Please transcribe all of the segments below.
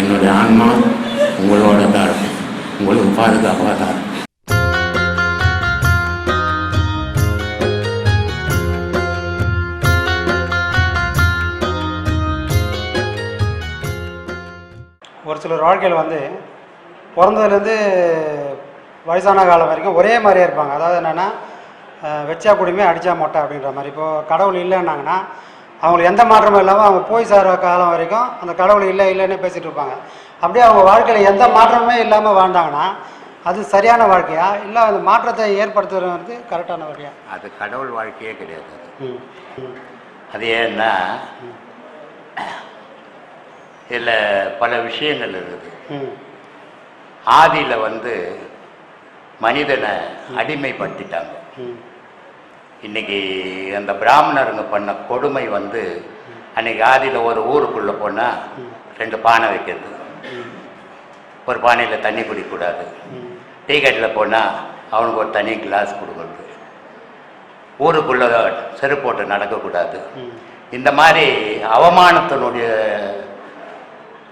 என்னுடைய ஆன்மா உங்களோட தான் இருக்கும் உங்களுக்கு பாதுகாப்பாக தான் இருக்கும் ஒரு சிலர் வாழ்க்கையில் வந்து பிறந்ததுலேருந்து வயசான காலம் வரைக்கும் ஒரே மாதிரியே இருப்பாங்க. அதாவது என்னென்னா வச்சா குடிமே அடித்தா மொட்டை அப்படின்ற மாதிரி. இப்போது கடவுள் இல்லைன்னாங்கன்னா அவங்களுக்கு எந்த மாற்றமும் இல்லாமல் அவங்க போய் சேர காலம் வரைக்கும் அந்த கடவுள் இல்லை இல்லைன்னு பேசிகிட்டு இருப்பாங்க. அப்படியே அவங்க வாழ்க்கையில் எந்த மாற்றமுமே இல்லாமல் வாழ்ந்தாங்கன்னா அது சரியான வாழ்க்கையா? இல்லை அந்த மாற்றத்தை ஏற்படுத்துறது வந்து கரெக்டான வழியா? அது கடவுள் வாழ்க்கையே கிடையாது அது. ஏன்னா இதில் பல விஷயங்கள் இருக்குது. ம். ஆதியில் வந்து மனிதனை அடிமைப்படுத்திட்டாங்க. இன்னைக்கு அந்த பிராமணருங்க பண்ண கொடுமை வந்து அன்னைக்கு ஆதியில் ஒரு ஊருக்குள்ளே போனால் ரெண்டு பானை வைக்கிறது. ஒரு பானையில் தண்ணி குடிக்கக்கூடாது. டீ கட்டில் போனால் அவனுக்கு ஒரு தனி கிளாஸ் கொடுக்குறது. ஊருக்குள்ளே செருப்போட்டு நடக்கக்கூடாது. இந்த மாதிரி அவமானத்தினுடைய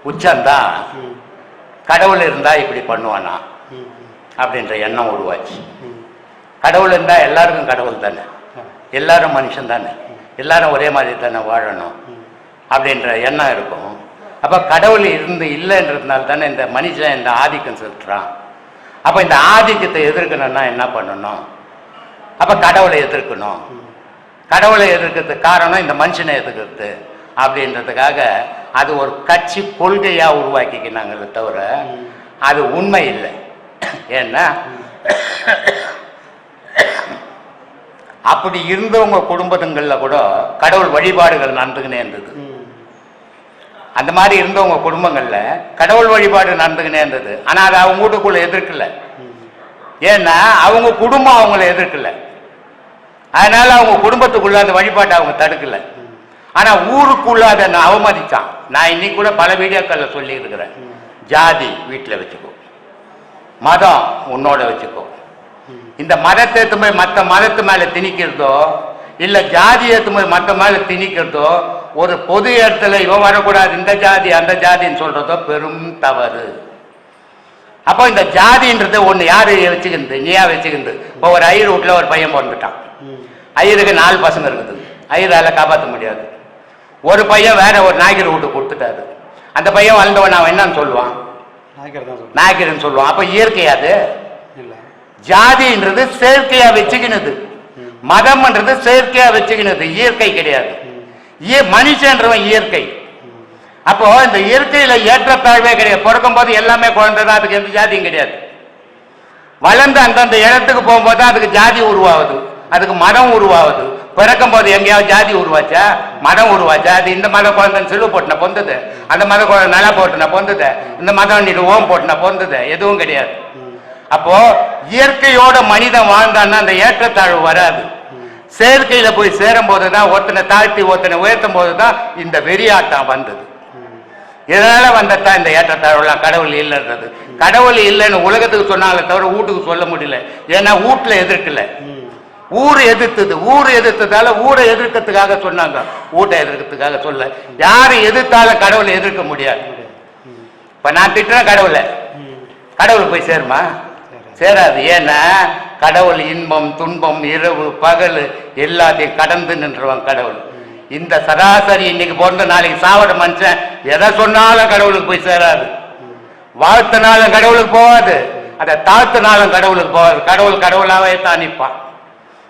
உச்சம்தான் கடவுள் இருந்தால் இப்படி பண்ணுவானா? அப்படின்ற எண்ணம் உருவாச்சு. கடவுள் இருந்தால் எல்லாருக்கும் கடவுள் தானே. எல்லாரும் மனுஷன் தானே. எல்லாரும் ஒரே மாதிரி தானே வாழணும் அப்படின்ற எண்ணம் இருக்கும். அப்போ கடவுள் இருந்து இல்லைன்றதுனால தானே இந்த மனுஷன் இந்த ஆதிக்கம் செலுத்துறான். அப்போ இந்த ஆதிக்கத்தை எதிர்க்கணும்னா என்ன பண்ணணும்? அப்போ கடவுளை எதிர்க்கணும். கடவுளை எதிர்க்கிறதுக்கு காரணம் இந்த மனுஷனை எதிர்க்கிறது அப்படின்றதுக்காக அது ஒரு கட்சி கொள்கையாக உருவாக்கிக்கினாங்களே தவிர அது உண்மை இல்லை. ஏன்னா அப்படி இருந்தவங்க குடும்பத்துங்களில் கூட கடவுள் வழிபாடுகள் நடந்துக்கினே இருந்தது. அந்த மாதிரி இருந்தவங்க குடும்பங்களில் கடவுள் வழிபாடு நடந்துக்கினே இருந்தது. ஆனால் அது அவங்க வீட்டுக்குள்ள எதிர்க்கல. ஏன்னா அவங்க குடும்பம் அவங்கள எதிர்க்கல. அதனால அவங்க குடும்பத்துக்குள்ள அந்த வழிபாட்டை அவங்க தடுக்கல. ஆனா ஊருக்குள்ள அதை நான் அவமதிச்சான். நான் இன்னைக்கு கூட பல வீடியோக்கள்ல சொல்லி இருக்கிறேன் ஜாதி வீட்டில் வச்சுக்கோ. மதம் உன்னோட வச்சுக்கோ. இந்த மதத்தை எடுத்து போய் மற்ற மதத்து மேல திணிக்கிறதோ இல்ல ஜாதி எடுத்து போய் மற்ற மேல திணிக்கிறதோ ஒரு பொது இடத்துல இவன் வரக்கூடாது இந்த ஜாதி அந்த ஜாதின்னு சொல்றதோ பெரும் தவறு. அப்போ இந்த ஜாதின்றது ஒண்ணு யாரு வச்சுக்கிறது நீயா வச்சுக்கிறது இப்போ ஒரு ஐயர் வீட்டுல ஒரு பையன் பிறந்துட்டான். ஐயருக்கு நாலு பசங்க இருக்குது. ஐயரால காப்பாற்ற முடியாது. ஒரு பையன் வேற ஒரு நாய்கர் வீட்டுக்கு கொடுத்துட்டாரு. அந்த பையன் வளர்ந்தவன் அவன் என்னன்னு சொல்லுவான்? சொல்கிறேன் நாய்கர்னு சொல்லுவான். அப்ப இயற்கை அது? இல்லை. ஜாதின்றது செயற்கையா வச்சுக்கினது. மதம்ன்றது செயற்கையா வச்சுக்கினது. இயற்கை கிடையாது. மனுஷன்றவன் இயற்கை. அப்போ இந்த இயற்கையில ஏற்றத்தாழ்வே கிடையாது. பிறக்கும் போது எல்லாமே குழந்தை தான் அதுக்கு எந்த ஜாதியும் கிடையாது. வளர்ந்து அந்தந்த இடத்துக்கு போகும்போது தான் அதுக்கு ஜாதி உருவாகுது. அதுக்கு மதம் உருவாகுது. பிறக்கும் போது எங்கேயாவது ஜாதி உருவாச்சா? மதம் உருவாச்சா? அது இந்த மத குழந்தைன்னு சிலுவை போட்டுன பொந்தது. அந்த மத குழந்தை நல்லா போட்டுன பொந்தது. இந்த மதம் நீ ஓம் போட்டுன பொந்தது. எதுவும் கிடையாது. அப்போ இயற்கையோட மனிதன் வாழ்ந்தான்னா அந்த ஏற்றத்தாழ்வு வராது. செயற்கையில போய் சேரும் போதுதான் ஒருத்தனை தாழ்த்தி ஒருத்தனை உயர்த்தும் போதுதான் இந்த வெறியாட்டம் வந்தது. இதனால வந்ததான் இந்த ஏற்றத்தாழ்வுலாம் கடவுள் இல்லைன்றது. கடவுள் இல்லைன்னு உலகத்துக்கு சொன்னாங்களே தவிர வீட்டுக்கு சொல்ல முடியல. ஏன்னா வீட்டுல எதிர்க்கல. ஊர் எதிர்த்தது. ஊர் எதிர்த்ததால ஊரை எதிர்க்கிறதுக்காக சொன்னாங்க. வீட்டை எதிர்க்கிறதுக்காக சொல்ல யாரு எதிர்த்தாலும் கடவுளை எதிர்க்க முடியாது. இப்ப நான் திட்டுறேன் கடவுளை. கடவுளுக்கு போய் சேருமா? சேராது. ஏன்னா கடவுள் இன்பம் துன்பம் இரவு பகல் எல்லாத்தையும் கடந்து நின்றுவான் கடவுள். இந்த சராசரி இன்னைக்கு பிறந்த நாளைக்கு சாவட மனுஷன் எதை சொன்னாலும் கடவுளுக்கு போய் சேராது. வாழ்த்தினாலும் கடவுளுக்கு போகாது. அதை தாழ்த்தினாலும் கடவுளுக்கு போகாது. கடவுள் கடவுளாகவே தான் நிற்பான்.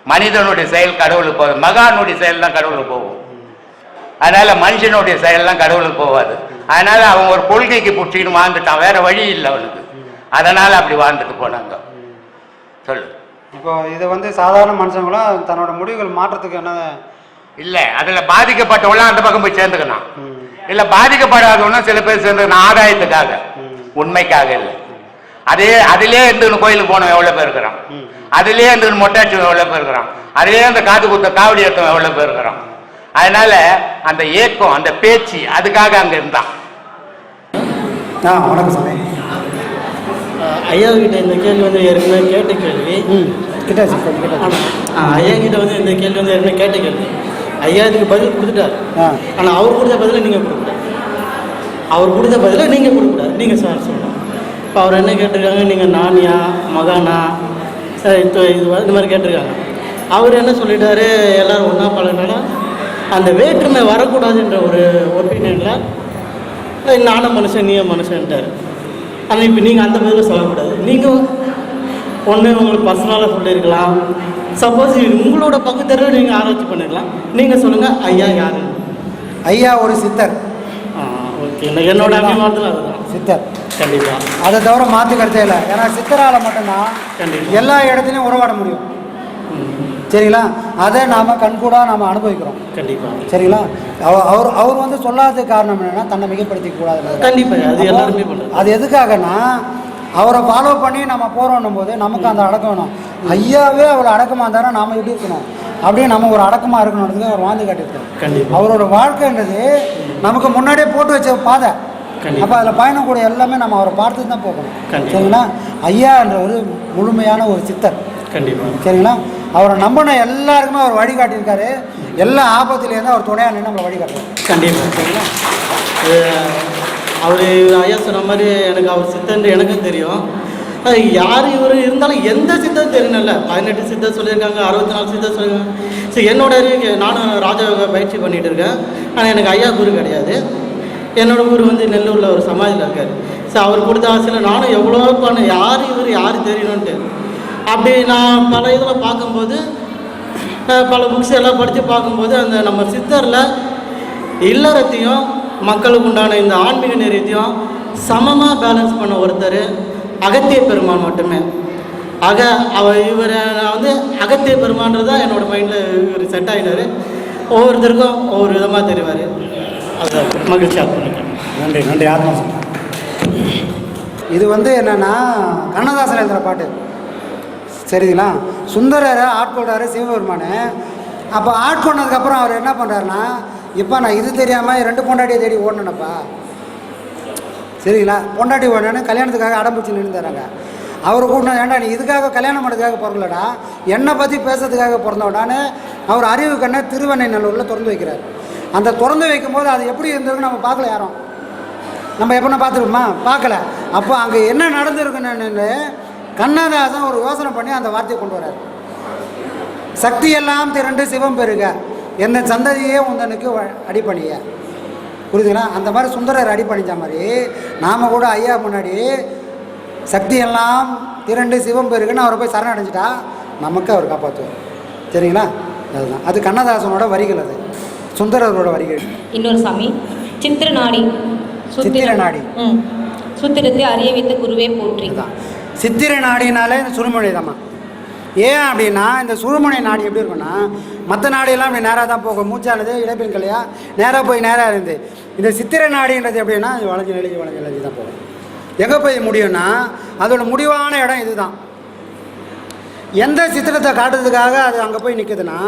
மனிதனுடைய செயல் கடவுளுக்கு போகாது. மகானுடைய செயல் தான் கடவுளுக்கு போகும். அதனால மனுஷனுடைய செயல்லாம் கடவுளுக்கு போகாது. அதனால அவன் ஒரு கொள்கைக்கு பிடிச்சிக்கின்னு வாழ்ந்துட்டான். வேற வழி இல்லை அவனுக்கு. அதனால அப்படி வாழ்ந்துட்டு போனாங்க. சொல்லு. இப்போ இது வந்து சாதாரண மனுஷங்களும் தன்னோட முடிவுகள் மாற்றத்துக்கு என்ன? இல்ல அதுல பாதிக்கப்பட்டவங்களாம் அந்த பக்கம் போய் சேர்ந்துக்கணும். இல்ல பாதிக்கப்படாதவனும் சில பேர் சேர்ந்துக்கணும் ஆதாயத்துக்காக. உண்மைக்காக இல்லை. அதே அதிலே இருந்து கோயிலுக்கு போனவன் எவ்வளவு பேர் இருக்கிறான்? அதிலே இருந்து மொட்டை அடிச்சவன் எவ்வளவு பேர் இருக்கிறான்? அதிலே அந்த காது குத்த காவடி எடுத்தவன் எவ்வளவு பேர் இருக்கிறான்? அதனால அந்த ஏக்கம் அந்த பேச்சு அதுக்காக அங்க இருந்தான். ஆ வணக்கம் சாமி. ஐயா கிட்ட இந்த கேள்வி வந்து ஏற்கனவே கேட்ட கேள்வி. கிட்ட ஐயா கிட்ட வந்து இந்த கேள்வி வந்து ஏற்கனவே கேட்ட கேள்வி. ஐயா இதுக்கு பதில் கொடுத்துட்டார். ஆனால் அவர் கொடுத்த பதிலை நீங்கள் கொடுக்கக்கூடாது. அவர் கொடுத்த பதிலை நீங்கள் கொடுக்கக்கூடாது. நீங்கள் சார் சொல்லணும் இப்போ அவர் என்ன கேட்டிருக்காங்க? நீங்கள் நானியா மகானா சார் இது இந்த மாதிரி கேட்டிருக்காங்க. அவர் என்ன சொல்லிட்டாரு? எல்லாரும் ஒன்றா பழகினாலும் அந்த வேற்றுமை வரக்கூடாதுன்ற ஒரு ஒப்பீனியனில் நானும் மனுஷன் நீயும் மனுஷன்ட்டார். ஆனால் இப்போ நீங்கள் அந்த பதிலை சொல்லக்கூடாது. நீங்கள் ஒன்று உங்களுக்கு பர்சனலாக சொல்லியிருக்கலாம். சப்போஸ் உங்களோட பக்கத்தெருவை நீங்கள் ஆராய்ச்சி பண்ணிருக்கலாம் நீங்கள் சொல்லுங்கள் ஐயா யாரு? ஐயா ஒரு சித்தர். ஓகே. என்னோட அபிமானத்தில் அதுதான். சித்தர். கண்டிப்பாக அதை தவிர மாற்று கருத்தே இல்லை. ஏன்னா சித்தரால மட்டும்தான். எல்லா இடத்துலையும் உறவாட முடியும். சரிங்களா? அதை நாம் கண்கூடாக நாம் அனுபவிக்கிறோம். கண்டிப்பாக சரிங்களா? அவ- அவர் அவர் வந்து சொல்லாததுக்கு காரணம் என்னன்னா தன்னை மிகப்படுத்திக்க கூடாது கண்டிப்பாக அது எல்லாருமே அது எதுக்காகன்னா அவரை ஃபாலோ பண்ணி நம்ம போகிறோன்னும் போது நமக்கு அந்த அடக்கம் வேணும். ஐயாவே அவர் அடக்கமாக இருந்தாலும் நாம எப்படி இருக்கணும்? அப்படியே நம்ம ஒரு அடக்கமாக இருக்கணுன்றதுக்கு அவர் வாழ்ந்து காட்டியிருக்காரு. அவரோட வாழ்க்கைன்றது நமக்கு முன்னாடியே போட்டு வச்ச பாதை. அப்போ அதில் பயணம் கூட எல்லாமே நம்ம அவரை பார்த்து தான் போகணும். சரிங்களா? ஐயா என்ற ஒரு முழுமையான ஒரு சித்தர். கண்டிப்பாக சரிங்களா? அவரை நம்பின எல்லாருக்குமே அவர் வழிகாட்டியிருக்காரு. எல்லா ஆபத்துலேருந்து அவர் துணையாக நின்று நம்மளை வழிகாட்டுறாரு. கண்டிப்பாக சரிங்களா? அவர் ஐயா சொன்ன மாதிரி எனக்கு அவர் சித்தன் எனக்கும் தெரியும். யார் இவர் இருந்தாலும் எந்த சித்தம் தெரியணும்ல? பதினெட்டு சித்தம் சொல்லியிருக்காங்க அறுபத்தி நாலு சித்தம் சொல்லியிருக்காங்க. சரி என்னோட நானும் ராஜயோகா பயிற்சி பண்ணிட்டு இருக்கேன். ஆனால் எனக்கு ஐயா குரு கிடையாது. என்னோட குரு வந்து நெல்லூரில் ஒரு சமாதியில் இருக்கார். ஸோ அவர் கொடுத்த ஆசையில் நானும் எவ்வளோ பண்ண யார் இவர்? யார் தெரியணுன்ட்டு அப்படி நான் பல இதில் பார்க்கும்போது பல புக்ஸ் எல்லாம் படித்து பார்க்கும்போது அந்த நம்ம சித்தரில் இல்லறத்தையும் மக்களுக்கு உண்டான இந்த ஆன்மீக நெறியத்தையும் சமமாக பேலன்ஸ் பண்ண ஒருத்தர் அகத்திய பெருமான் மட்டுமே. அக அவ இவர் நான் வந்து அகத்திய பெருமான்றது தான் என்னோட மைண்டில் இவர் செட் ஆகினார் ஒவ்வொருத்தருக்கும் ஒவ்வொரு விதமாக தெரிவார். அதை மகிழ்ச்சியாக நன்றி நன்றி ஆத்மா இது வந்து என்னென்னா கண்ணதாசன் எழுதுகிற பாட்டு. சரிங்களா? சுந்தரரை ஆட்கொள்கிறாரு சிவபெருமானு. அப்போ ஆட்கொண்டதுக்கப்புறம் அவர் என்ன பண்ணுறாருன்னா இப்போ நான் இது தெரியாமல் ரெண்டு பொண்டாட்டியை தேடி ஓடணுனப்பா சரிங்களா? பொண்டாட்டி ஓடணுன்னு கல்யாணத்துக்காக அடம்பிடிச்சு நின்றுறாங்க அவர் கூட ஏன்டா நீ இதுக்காக கல்யாணம் பண்ணுறதுக்காக பிறந்தலடா என்னை பற்றி பேசுறதுக்காக பிறந்தவடான்னு அவர் அறிவு கண்ணை திருவண்ணை நல்லூரில் திறந்து வைக்கிறார். அந்த திறந்து வைக்கும்போது அது எப்படி இருந்திருக்குன்னு நம்ம பார்க்கல யாரும். நம்ம எப்படின்னா பார்த்துருப்போமா? பார்க்கல. அப்போ அங்கே என்ன நடந்திருக்குன்னு கண்ணதாசன் ஒரு யோசனை பண்ணி அந்த வார்த்தையை கொண்டு வரார் சக்தி எல்லாம் திரண்டு சிவம் பெருக. என்ன சந்ததியே உந்தனுக்கு அடிபணிய. புரியுதுங்களா? அந்த மாதிரி சுந்தரர் அடிபணிஞ்ச மாதிரி நாம் கூட ஐயா முன்னாடி சக்தி எல்லாம் திரண்டு சிவம் பெருகுன்னு அவரை போய் சரணடைஞ்சிட்டா நமக்கு அவர் காப்பாற்றுவார் சரிங்களா? அதுதான். அது கண்ணதாசனோட வரிகள் அது. சுந்தரரோட வரிகள். இன்னொரு சாமி. சித்திர நாடி சித்திர நாடி. ம். சூத்திரத்தை அறிய வைத்த குருவே போற்றி. இதுதான் சித்திரை நாடினாலே இந்த சுருமொழி தாம்மா. ஏன் அப்படின்னா இந்த சுருமனை நாடி எப்படி இருக்குன்னா மற்ற நாடியெல்லாம் அப்படி நேராக தான் போகும். மூச்சானது இடைப்பெண் கலையா நேராக போய் நேராக இருந்து. இந்த சித்திரை நாடின்றது எப்படின்னா இது வளைஞ்சு நிலைக்கு வளைஞ்சு நிலைக்கு தான் போகும். எங்கே போய் முடியும்னா அதோட முடிவான இடம் இதுதான். எந்த சித்திரத்தை காட்டுறதுக்காக அது அங்கே போய் நிற்குதுன்னா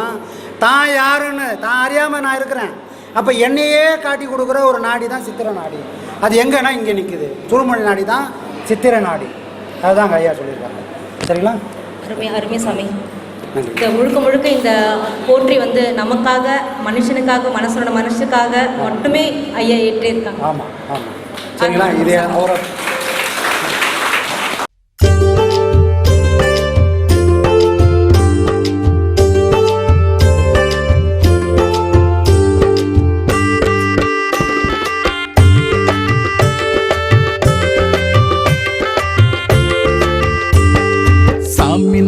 தான் யாருன்னு தான் அறியாமல் நான் இருக்கிறேன். அப்போ என்னையே காட்டி கொடுக்குற ஒரு நாடி தான் சித்திர நாடி. அது எங்கன்னா இங்கே நிற்குது சுருமொழி நாடி தான் சித்திர நாடி. அதுதான் ஐயா சொல்லியிருக்காங்க. சரிங்களா? அருமை அருமை சாமி. இந்த முழுக்க முழுக்க இந்த போற்றி வந்து நமக்காக மனுஷனுக்காக மனசோட மனுஷனுக்காக மட்டுமே ஐயா ஏற்றிருக்காங்க. ஆமாம் ஆமாம் சரிங்களா? இது அவரை